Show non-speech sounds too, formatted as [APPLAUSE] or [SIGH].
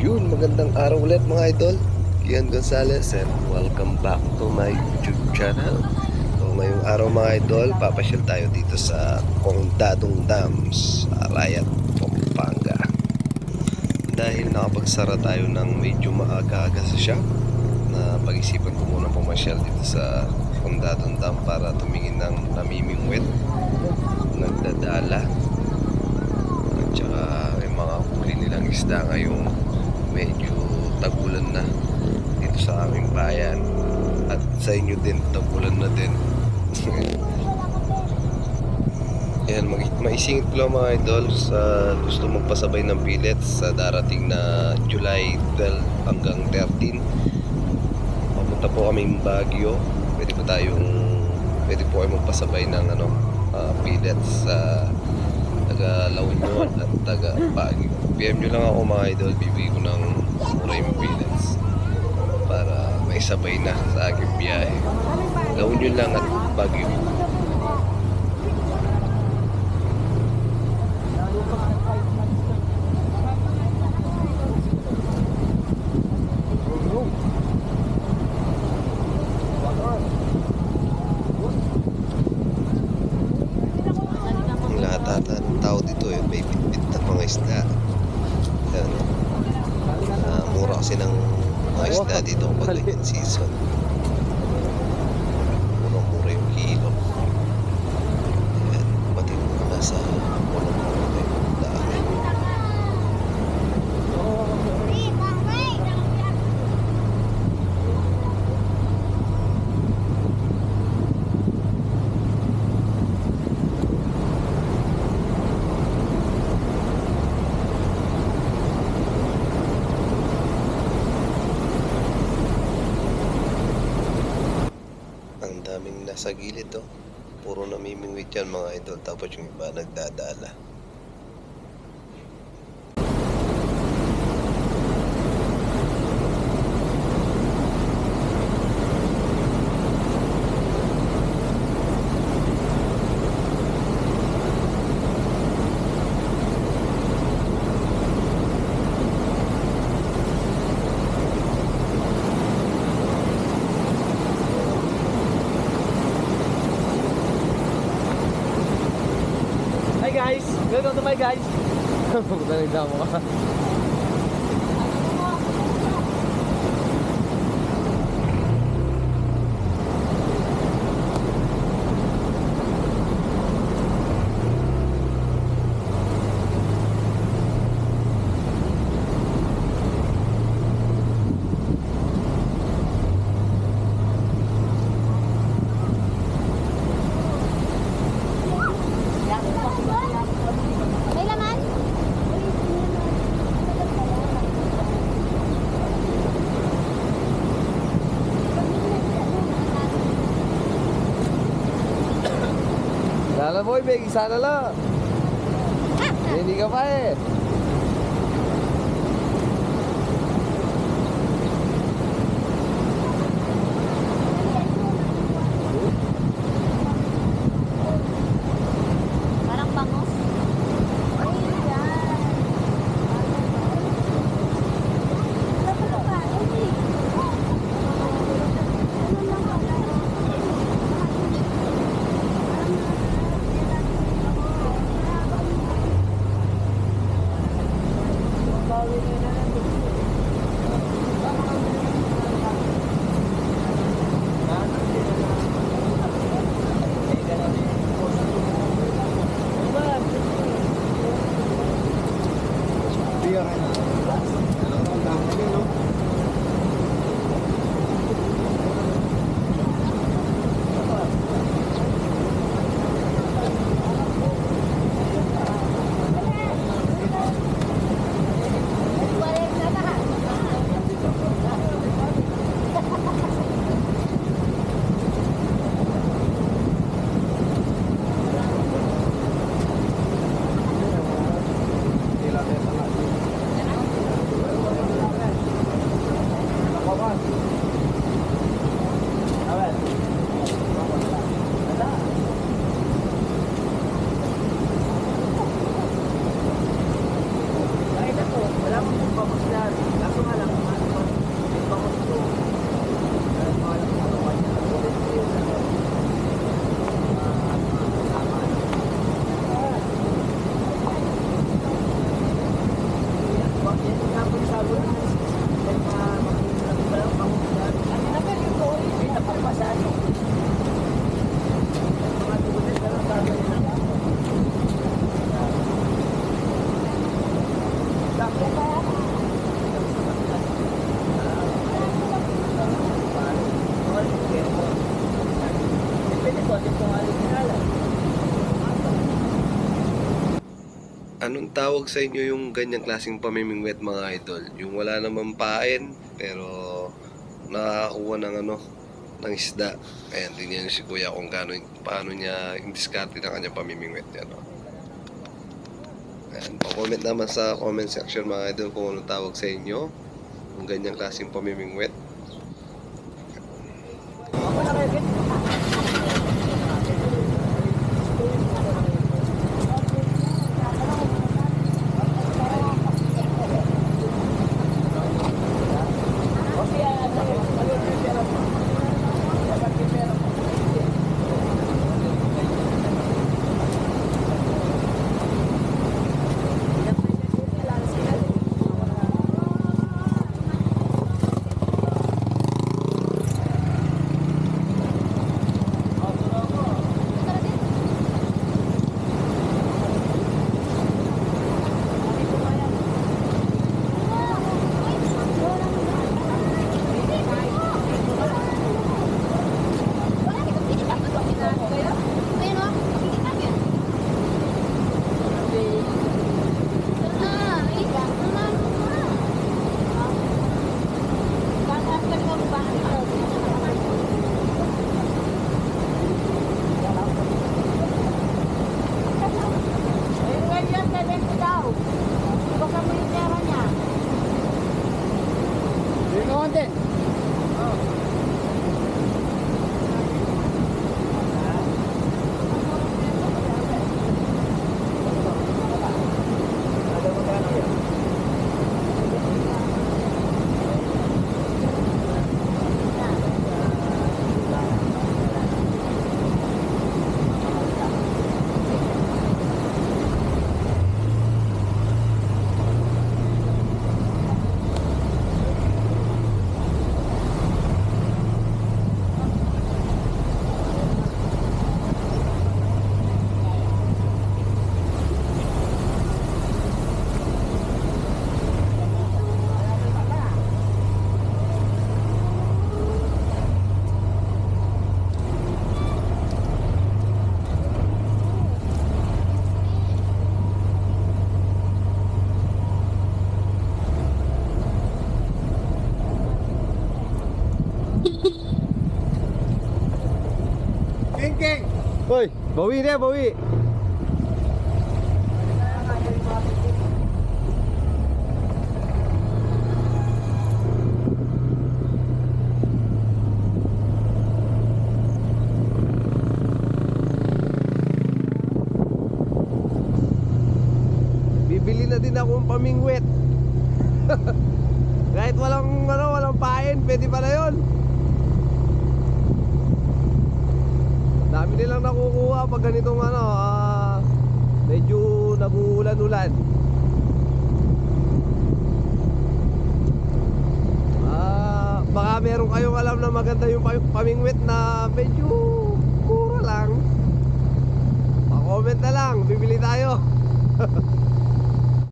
Yun, magandang araw ulit mga idol. Kian Gonzalez and welcome back to my YouTube channel. So ngayong araw mga idol, papasyal tayo dito sa Condadong Dams, Arayat, Pampanga. Dahil nakapagsara tayo ng medyo maaga-aga sa shop, na pag-isipan ko muna pumasyal dito sa Condadong Dam para tumingin ng namimingwit, nagdadala, at saka may mga huli nilang isda ngayong medyo tagulan na dito sa aming bayan. At sa inyo din tagulan na din. [LAUGHS] Yan maisingit ko mga idol sa gusto magpasabay ng pilit sa darating na July 12 hanggang 13 papunta po kaming Baguio. Pwede po tayong pwede po kayo magpasabay ng ano uh, pilit sa taga La Union at taga Baguio. PM nyo lang ako mga idol, bibigay ko ng mura yung billets para may sabay na sa aking biyahe. La Union lang at. Ang lahat ata ng tao dito eh, may bitbit na mga isda. Yan. Ah, mura kasi ng mga isda dito pag ganyan season. Mura-mura yung kilo. Yan. Pati mga nasa nasa gilid to. Puro namimingwit yan mga idol. Tapos yung iba nagdadala. Hi guys! Welcome to my guys! [LAUGHS] Puta nagda mo ka. May laman? Sana boy, may isa na lang. [LAUGHS] Hindi ka pa eh. Anong tawag sa inyo yung ganyang klaseng pamimingwet mga idol? Yung wala namang pain pero nakakakuha ng ano ng isda. Ayan, tingnan niyo si Kuya kung gaano, paano niya indiskarte ng kanyang pamimingwet niya. No? Oh. Ayan, pa-comment naman sa comment section mga idol kung anong tawag sa inyo. Yung ganyang klaseng pamimingwet. King! Hoy, bawi na, bawi! Bibili na din akong pamingwet. [LAUGHS] Kahit walang ano, walang pain, pwede pa na 'yon. Dami nilang nakukuha pag ganitong ano, ah, medyo nabuulan-ulan. Ah, baka meron kayong alam na maganda yung pam- pamingwit na medyo mura lang. Pa-comment na lang, bibili tayo. [LAUGHS]